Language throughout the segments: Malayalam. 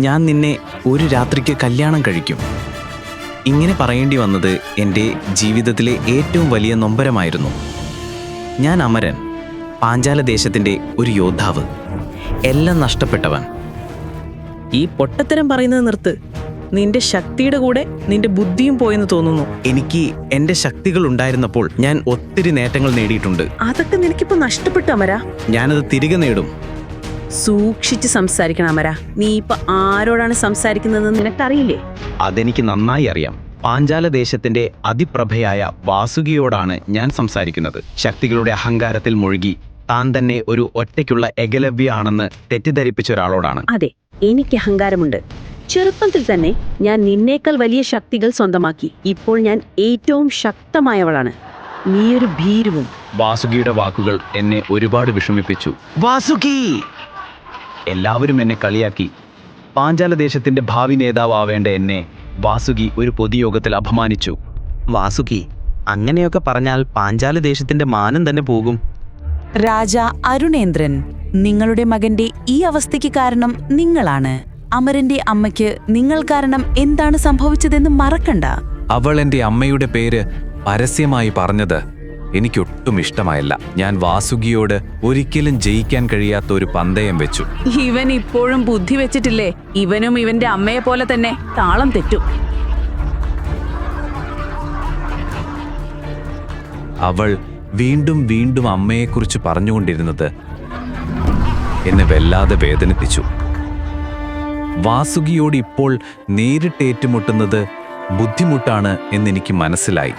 ഞാൻ നിന്നെ ഒരു രാത്രിക്ക് കല്യാണം കഴിക്കും. ഇങ്ങനെ പറയേണ്ടി വന്നത് എന്റെ ജീവിതത്തിലെ ഏറ്റവും വലിയ നൊമ്പരമായിരുന്നു. ഞാൻ അമരൻ പാഞ്ചാല ദേശത്തിന്റെ ഒരു യോദ്ധാവ്. എല്ലാം നഷ്ടപ്പെട്ടവൻ. ഈ പൊട്ടത്തരം പറയുന്നത് നിർത്ത്. നിന്റെ ശക്തിയുടെ കൂടെ നിന്റെ ബുദ്ധിയും പോയെന്ന് തോന്നുന്നു. എനിക്ക് എന്റെ ശക്തികൾ ഉണ്ടായിരുന്നപ്പോൾ ഞാൻ ഒത്തിരി നേട്ടങ്ങൾ നേടിയിട്ടുണ്ട്. അതൊക്കെ നിനക്കിപ്പോ നഷ്ടപ്പെട്ടു അമര. ഞാനത് തിരികെ നേടും. സൂക്ഷിച്ച് സംസാരിക്കണം അമര. നീ ഇപ്പൊ ആരോടാണ് സംസാരിക്കുന്നതെന്ന് നിനക്കറിയില്ലേ? അതെനിക്ക് നന്നായി അറിയാം. പാഞ്ചാല ദേശത്തിന്റെ അതിപ്രഭയായ വാസുകിയോടാണ് ഞാൻ സംസാരിക്കുന്നത്. ശക്തികളുടെ അഹങ്കാരത്തിൽ മുഴുകി താൻ തന്നെ ഒരു ഒറ്റയ്ക്കുള്ള എകലവ്യാണെന്ന് തെറ്റിദ്ധരിപ്പിച്ച ഒരാളോടാണ്. അതെ എനിക്ക് അഹങ്കാരമുണ്ട്. ചെറുപ്പത്തിൽ തന്നെ ഞാൻ നിന്നേക്കാൾ വലിയ ശക്തികൾ സ്വന്തമാക്കി. ഇപ്പോൾ ഞാൻ ഏറ്റവും ശക്തമായവളാണ്. നീയൊരു ഭീരുവും. വാസുകിയുടെ വാക്കുകൾ എന്നെ ഒരുപാട് വിഷമിപ്പിച്ചു. വാസുകി! എല്ലാവരും എന്നെ കളിയാക്കി. പാഞ്ചാല ദേശത്തിന്റെ ഭാവി നേതാവാവേണ്ട എന്നെ വാസുകി ഒരു പൊതുയോഗത്തിൽ അപമാനിച്ചു. വാസുകി അങ്ങനെയൊക്കെ പറഞ്ഞാൽ പാഞ്ചാല ദേശത്തിന്റെ മാനം തന്നെ പോകും. രാജ അരുണേന്ദ്രൻ നിങ്ങളുടെ മകന്റെ ഈ അവസ്ഥയ്ക്ക് കാരണം നിങ്ങളാണ്. അമരന്റെ അമ്മയ്ക്ക് നിങ്ങൾ കാരണം എന്താണ് സംഭവിച്ചതെന്ന് മറക്കണ്ട. അവൾ എന്റെ അമ്മയുടെ പേര് പരസ്യമായി പറഞ്ഞത്. എനിക്കൊട്ടും ഇഷ്ടമായില്ല. ഞാൻ വാസുകിയോട് ഒരിക്കലും ജയിക്കാൻ കഴിയാത്ത ഒരു പന്തയം വെച്ചു. ഇവൻ ഇപ്പോഴും ബുദ്ധി വെച്ചിട്ടില്ലേ? ഇവനും ഇവന്റെ അമ്മയെ പോലെ തന്നെ താളം തെറ്റും. അവൾ വീണ്ടും വീണ്ടും അമ്മയെക്കുറിച്ച് പറഞ്ഞുകൊണ്ടിരുന്നത് എന്നെ വല്ലാതെ വേദനിപ്പിച്ചു. വാസുകിയോട് ഇപ്പോൾ നേരിട്ട് ഏറ്റുമുട്ടുന്നത് ബുദ്ധിമുട്ടാണ് എന്നെനിക്ക് മനസ്സിലായി.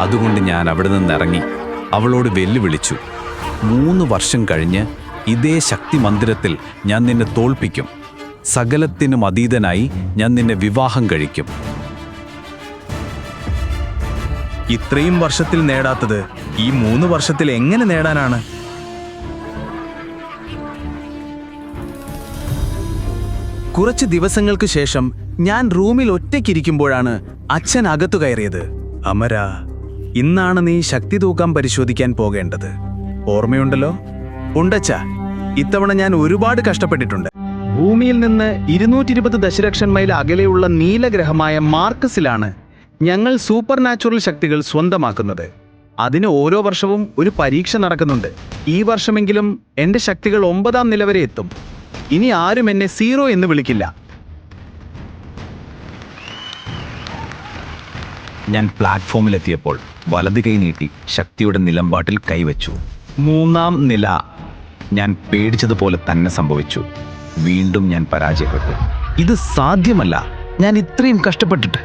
അതുകൊണ്ട് ഞാൻ അവിടെ നിന്നിറങ്ങി. അവളോട് വെല്ലുവിളിച്ചു. മൂന്ന് വർഷം കഴിഞ്ഞ് ഇതേ ശക്തി മന്ദിരത്തിൽ ഞാൻ നിന്നെ തോൽപ്പിക്കും. സകലത്തിനും അതീതനായി ഞാൻ നിന്നെ വിവാഹം കഴിക്കും. ഇത്രയും വർഷത്തിൽ നേടാത്തത് ഈ മൂന്ന് വർഷത്തിൽ എങ്ങനെ നേടാനാണ്? കുറച്ച് ദിവസങ്ങൾക്ക് ശേഷം ഞാൻ റൂമിൽ ഒറ്റയ്ക്കിരിക്കുമ്പോഴാണ് അച്ഛൻ അകത്തു കയറിയത്. അമര ഇന്നാണ് നീ ശക്തി തൂക്കം പരിശോധിക്കാൻ പോകേണ്ടത്. ഓർമ്മയുണ്ടല്ലോ? ഉണ്ടച്ച ഇത്തവണ ഞാൻ ഒരുപാട് കഷ്ടപ്പെട്ടിട്ടുണ്ട്. ഭൂമിയിൽ നിന്ന് ഇരുന്നൂറ്റി ഇരുപത് ദശലക്ഷം മൈൽ അകലെയുള്ള നീലഗ്രഹമായ മാർക്കസിലാണ് ഞങ്ങൾ സൂപ്പർ നാച്ചുറൽ ശക്തികൾ സ്വന്തമാക്കുന്നത്. അതിന് ഓരോ വർഷവും ഒരു പരീക്ഷ നടക്കുന്നുണ്ട്. ഈ വർഷമെങ്കിലും എന്റെ ശക്തികൾ ഒമ്പതാം നില വരെ എത്തും. ഇനി ആരും എന്നെ സീറോ എന്ന് വിളിക്കില്ല. ഞാൻ പ്ലാറ്റ്ഫോമിലെത്തിയപ്പോൾ വലത് കൈ നീട്ടി ശക്തിയുടെ നിലമ്പാട്ടിൽ കൈവച്ചു. മൂന്നാം നില ഞാൻ പേടിച്ചതുപോലെ തന്നെ സംഭവിച്ചു. വീണ്ടും ഞാൻ പരാജയപ്പെട്ടു. ഇത് സാധ്യമല്ല. ഞാൻ ഇത്രയും കഷ്ടപ്പെട്ടിട്ട്.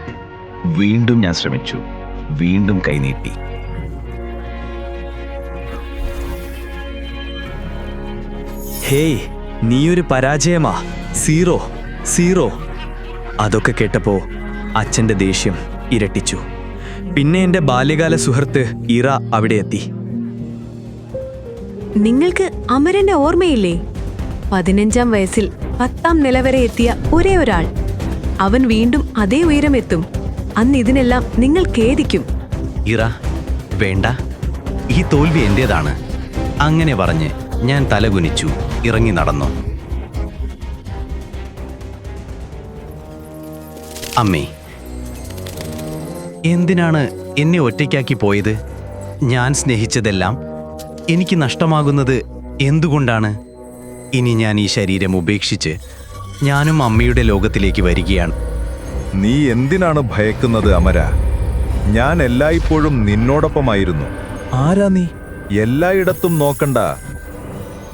വീണ്ടും ഞാൻ ശ്രമിച്ചു. വീണ്ടും കൈനീട്ടി ഹേയ് നീയൊരു പരാജയമാ. Zero zero. അതൊക്കെ കേട്ടപ്പോ അച്ഛന്റെ ദേഷ്യം ഇരട്ടിച്ചു. പിന്നെ എന്റെ ബാല്യകാല സുഹൃത്ത് ഇറ അവിടെ എത്തി. നിങ്ങൾക്ക് അമരന്റെ ഓർമ്മയില്ലേ? പതിനഞ്ചാം വയസ്സിൽ പത്താം നില വരെ എത്തിയ ഒരേ ഒരാൾ. അവൻ വീണ്ടും അതേ ഉയരം എത്തും അന്ന് ഇതിനെല്ലാം നിങ്ങൾ ഖേദിക്കും. ഇറ വേണ്ട. ഈ തോൽവി എന്റേതാണ്. അങ്ങനെ പറഞ്ഞ് ഞാൻ തലകുനിച്ചു ഇറങ്ങി നടന്നു. അമ്മേ എന്തിനാണ് എന്നെ ഒറ്റയ്ക്കാക്കി പോയത്? ഞാൻ സ്നേഹിച്ചതെല്ലാം എനിക്ക് നഷ്ടമാകുന്നത് എന്തുകൊണ്ടാണ്? ഇനി ഞാൻ ഈ ശരീരം ഉപേക്ഷിച്ച് ഞാനും അമ്മയുടെ ലോകത്തിലേക്ക് വരികയാണ്. നീ എന്തിനാണ് ഭയക്കുന്നത് അമര? ഞാൻ എല്ലായ്പ്പോഴും നിന്നോടൊപ്പമായിരുന്നു. ആരാ നീ? എല്ലായിടത്തും നോക്കണ്ട.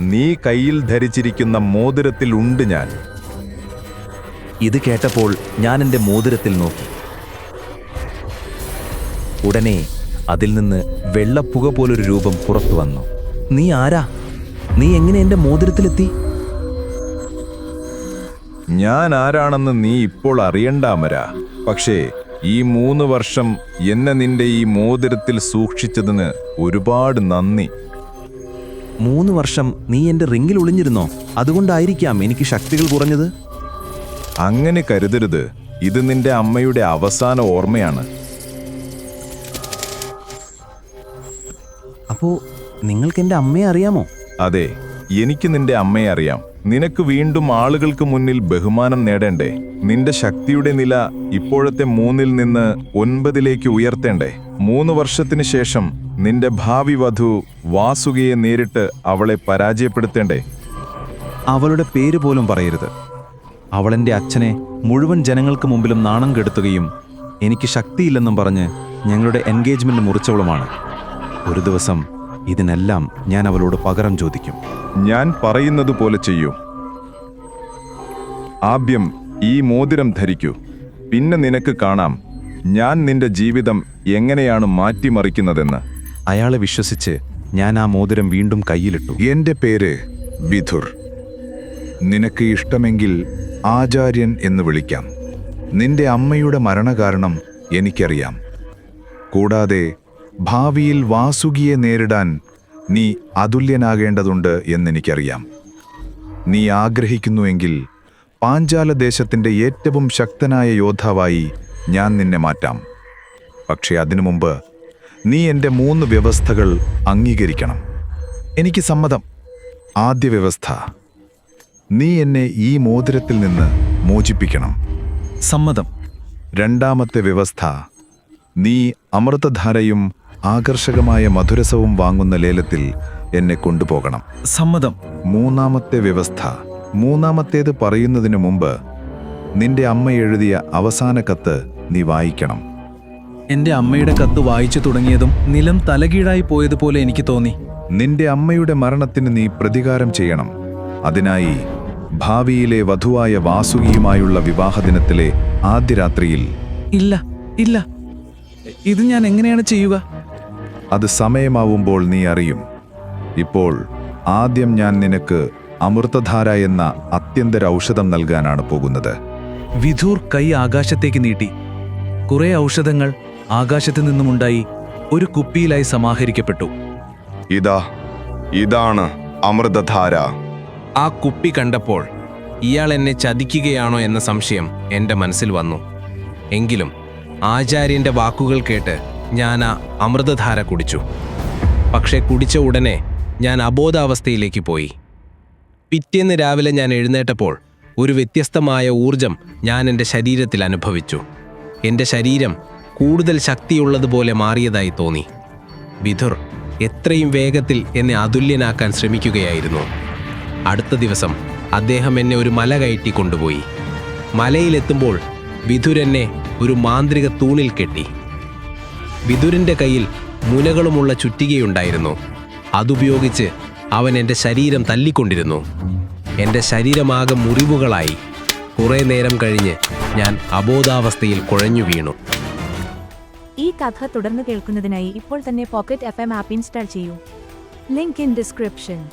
നീ കയ്യിൽ ധരിച്ചിരിക്കുന്ന മോതിരത്തിൽ ഉണ്ട് ഞാൻ. ഇത് കേട്ടപ്പോൾ ഞാൻ എന്റെ മോതിരത്തിൽ നോക്കി. ഉടനെ അതിൽ നിന്ന് വെള്ളപ്പുക പോലൊരു രൂപം പുറത്തു വന്നു. നീ ആരാ? നീ എങ്ങനെ എന്റെ മോതിരത്തിലെത്തി? ഞാൻ ആരാണെന്ന് നീ ഇപ്പോൾ അറിയണ്ട അമര പക്ഷേ ഈ മൂന്ന് വർഷം എന്നെ നിന്റെ ഈ മോതിരത്തിൽ സൂക്ഷിച്ചതിന് ഒരുപാട് നന്ദി. മൂന്ന് വർഷം നീ എന്റെ റിങ്ങിൽ ഒളിഞ്ഞിരുന്നോ? അതുകൊണ്ടായിരിക്കാം എനിക്ക് ശക്തികൾ കുറഞ്ഞത്. അങ്ങനെ കരുതരുത്. ഇത് നിന്റെ അമ്മയുടെ അവസാന ഓർമ്മയാണ്. അപ്പോ നിങ്ങൾക്ക് എന്റെ അമ്മയെ അറിയാമോ? അതെ എനിക്ക് നിന്റെ അമ്മയെ അറിയാം. നിനക്ക് വീണ്ടും ആളുകൾക്ക് മുന്നിൽ ബഹുമാനം നേടേണ്ടേ? നിന്റെ ശക്തിയുടെ നില ഇപ്പോഴത്തെ മൂന്നിൽ നിന്ന് ഒൻപതിലേക്ക് ഉയർത്തേണ്ടേ? മൂന്ന് വർഷത്തിന് ശേഷം നിന്റെ ഭാവി വധു വാസുകയെ നേരിട്ട് അവളെ പരാജയപ്പെടുത്തേണ്ടേ? അവളുടെ പേര് പോലും പറയരുത്. അവളെന്റെ അച്ഛനെ മുഴുവൻ ജനങ്ങൾക്ക് മുമ്പിലും നാണം കെടുത്തുകയും എനിക്ക് ശക്തിയില്ലെന്നും പറഞ്ഞ് ഞങ്ങളുടെ എൻഗേജ്മെന്റ് മുറിച്ചവളുമാണ്. ഒരു ദിവസം ഇതിനെല്ലാം ഞാൻ അവളോട് പകരം ചോദിക്കും. ഞാൻ പറയുന്നത് പോലെ ചെയ്യൂ. ആദ്യം ഈ മോതിരം ധരിക്കൂ. പിന്നെ നിനക്ക് കാണാം. ഞാൻ നിന്റെ ജീവിതം എങ്ങനെയാണ് മാറ്റിമറിക്കുന്നതെന്ന്. അയാളെ വിശ്വസിച്ച് ഞാൻ ആ മോതിരം വീണ്ടും കയ്യിലിട്ടു. എന്റെ പേര് വിധുർ. നിനക്ക് ഇഷ്ടമെങ്കിൽ ആചാര്യൻ എന്ന് വിളിക്കാം. നിന്റെ അമ്മയുടെ മരണകാരണം എനിക്കറിയാം. കൂടാതെ ഭാവിയിൽ വാസുകിയെ നേരിടാൻ നീ അതുല്യനാകേണ്ടതുണ്ട് എന്നെനിക്കറിയാം. നീ ആഗ്രഹിക്കുന്നുവെങ്കിൽ പാഞ്ചാല ദേശത്തിന്റെ ഏറ്റവും ശക്തനായ യോദ്ധാവായി ഞാൻ നിന്നെ മാറ്റാം. പക്ഷേ അതിനു മുമ്പ് നീ എന്റെ മൂന്ന് വ്യവസ്ഥകൾ അംഗീകരിക്കണം. എനിക്ക് സമ്മതം. ആദ്യ വ്യവസ്ഥ നീ എന്നെ ഈ മോതിരത്തിൽ നിന്ന് മോചിപ്പിക്കണം. സമ്മതം. രണ്ടാമത്തെ വ്യവസ്ഥ നീ അമൃതധാരയും ആകർഷകമായ മധുരസവും വാങ്ങുന്ന ലേലത്തിൽ എന്നെ കൊണ്ടുപോകണം. സമ്മതം. മൂന്നാമത്തെ വ്യവസ്ഥ. മൂന്നാമത്തേത് പറയുന്നതിന് മുമ്പ് നിന്റെ അമ്മ എഴുതിയ അവസാന കത്ത് നീ വായിക്കണം. എന്റെ അമ്മയുടെ കത്ത് വായിച്ചു തുടങ്ങിയതും നിലം തലകീഴായി പോയതുപോലെ എനിക്ക് തോന്നി. നിന്റെ അമ്മയുടെ മരണത്തിന് നീ പ്രതികാരം ചെയ്യണം. അതിനായി ഭാവിയിലെ വധുവായ വാസുകിയുമായുള്ള വിവാഹദിനത്തിലെ ആദ്യ രാത്രിയിൽ ഇല്ല ഇല്ല. ഇത് ഞാൻ എങ്ങനെയാണ് ചെയ്യുക? അത് സമയമാവുമ്പോൾ നീ അറിയും. ഇപ്പോൾ ആദ്യം ഞാൻ നിനക്ക് അമൃതധാര എന്ന അത്യന്തര ഔഷധം നൽകാനാണ് പോകുന്നത്. വിധൂർ കൈ ആകാശത്തേക്ക് നീട്ടി. കുറെ ഔഷധങ്ങൾ ആകാശത്തു നിന്നുമുണ്ടായി ഒരു കുപ്പിയിലായി സമാഹരിക്കപ്പെട്ടു. ഇതാ ഇതാണ് അമൃതധാര. ആ കുപ്പി കണ്ടപ്പോൾ ഇയാൾ എന്നെ ചതിക്കുകയാണോ എന്ന സംശയം എന്റെ മനസ്സിൽ വന്നു. എങ്കിലും ആചാര്യന്റെ വാക്കുകൾ കേട്ട് ഞാൻ ആ അമൃതധാര കുടിച്ചു. പക്ഷേ കുടിച്ച ഉടനെ ഞാൻ അബോധാവസ്ഥയിലേക്ക് പോയി. പിറ്റേന്ന് രാവിലെ ഞാൻ എഴുന്നേറ്റപ്പോൾ ഒരു വ്യത്യസ്തമായ ഊർജം ഞാൻ എന്റെ ശരീരത്തിൽ അനുഭവിച്ചു. എന്റെ ശരീരം കൂടുതൽ ശക്തിയുള്ളതുപോലെ മാറിയതായി തോന്നി. വിധുർ എത്രയും വേഗത്തിൽ എന്നെ അതുല്യനാക്കാൻ ശ്രമിക്കുകയായിരുന്നു. അടുത്ത ദിവസം അദ്ദേഹം എന്നെ ഒരു മല കയറ്റി കൊണ്ടുപോയി. മലയിലെത്തുമ്പോൾ വിധുരെന്നെ ഒരു മാന്ത്രിക തൂണിൽ കെട്ടി. വിതുരന്റെ കയ്യിൽ മുനകളുമുള്ള ചുറ്റികയുണ്ടായിരുന്നു. അതുപയോഗിച്ച് അവൻ എന്റെ ശരീരം തല്ലിക്കൊണ്ടിരുന്നു. എന്റെ ശരീരമാകെ മുറിവുകളായി. കുറേ നേരം കഴിഞ്ഞ് ഞാൻ അബോധാവസ്ഥയിൽ കുഴഞ്ഞു വീണു. ഈ കഥ തുടർന്ന് കേൾക്കുന്നതിനായി ഇപ്പോൾ തന്നെ pocket F M app install ചെയ്യൂ. Link in description